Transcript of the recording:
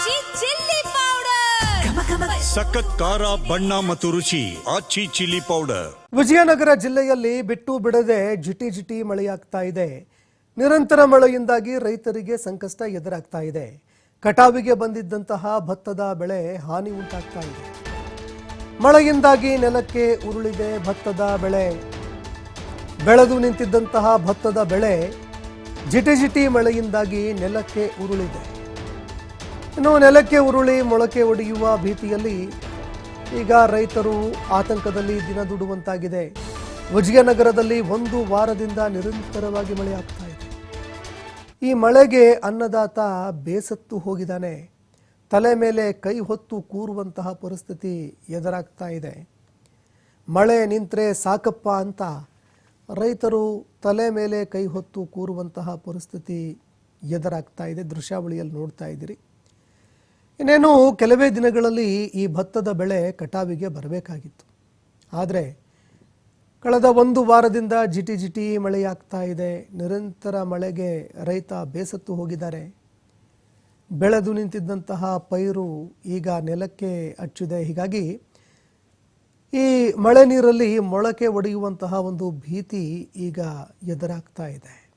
ಆಚಿ chilli powder ಸಖತ್ ಖಾರ ಬಣ್ಣ ಮತ್ತು ರುಚಿ ಆಚಿ ಚಿಲ್ಲಿ ಪೌಡರ್ ವಿಜಯನಗರ ಜಿಲ್ಲೆಯಲ್ಲಿ ಬಿಟ್ಟು ಬಿಡದೆ ಜಿಟಿ ಜಿಟಿ ಮಳೆಯಾಗ್ತಾ ಇದೆ. ನಿರಂತರ ಮಳೆಯಿಂದಾಗಿ ರೈತರಿಗೆ ಸಂಕಷ್ಟ ಎದುರಾಗ್ತಾ ಇದೆ. ಕಟಾವಿಗೆ ಬಂದಿದ್ದಂತಹ ಭತ್ತದ ಬೆಳೆ ಹಾನಿ ಉಂಟಾಗ್ತಾ ಇದೆ. ಮಳೆಯಿಂದಾಗಿ ನೆಲಕ್ಕೆ ಉರುಳಿದೆ ಭತ್ತದ ಬೆಳೆ. ಬೆಳೆದು ನಿಂತಿದ್ದಂತಹ ಭತ್ತದ ಬೆಳೆ ಜಿಟಿ ಜಿಟಿ ಮಳೆಯಿಂದಾಗಿ ನೆಲಕ್ಕೆ ಉರುಳಿದೆ. ಇನ್ನು ನೆಲಕ್ಕೆ ಉರುಳಿ, ಮೊಳಕೆ ಒಡೆಯುವ ಭೀತಿಯಲ್ಲಿ ಈಗ ರೈತರು ಆತಂಕದಲ್ಲಿ ದಿನ ದುಡುವಂತಾಗಿದೆ ವಿಜಯನಗರದಲ್ಲಿ ಒಂದು ವಾರದಿಂದ ನಿರಂತರವಾಗಿ ಮಳೆಯಾಗ್ತಾ ಇದೆ. ಈ ಮಳೆಗೆ ಅನ್ನದಾತ ಬೇಸತ್ತು ಹೋಗಿದ್ದಾನೆ. ತಲೆ ಮೇಲೆ ಕೈ ಹೊತ್ತು ಕೂರುವಂತಹ ಪರಿಸ್ಥಿತಿ ಎದುರಾಗ್ತಾ ಇದೆ. ಮಳೆ ನಿಂತರೆ ಸಾಕಪ್ಪ ಅಂತ ರೈತರು ತಲೆ ಮೇಲೆ ಕೈ ಹೊತ್ತು ಕೂರುವಂತಹ ಪರಿಸ್ಥಿತಿ ಎದುರಾಗ್ತಾ ಇದೆ. ದೃಶ್ಯಾವಳಿಯಲ್ಲಿ ನೋಡ್ತಾ ಇದ್ದೀರಿ. ಇನ್ನೇನು ಕೆಲವೇ ದಿನಗಳಲ್ಲಿ ಈ ಭತ್ತದ ಬೆಳೆ ಕಟಾವಿಗೆ ಬರಬೇಕಾಗಿತ್ತು. ಆದರೆ ಕಳೆದ ಒಂದು ವಾರದಿಂದ ಜಿಟಿ ಜಿಟಿ ಮಳೆಯಾಗ್ತಾ ಇದೆ. ನಿರಂತರ ಮಳೆಗೆ ರೈತ ಬೇಸತ್ತು ಹೋಗಿದ್ದಾರೆ. ಬೆಳೆದು ನಿಂತಿದ್ದಂತಹ ಪೈರು ಈಗ ನೆಲಕ್ಕೆ ಹಚ್ಚಿದೆ. ಹೀಗಾಗಿ ಈ ಮಳೆ ನೀರಲ್ಲಿ ಮೊಳಕೆ ಒಡೆಯುವಂತಹ ಒಂದು ಭೀತಿ ಈಗ ಎದುರಾಗ್ತಾ ಇದೆ.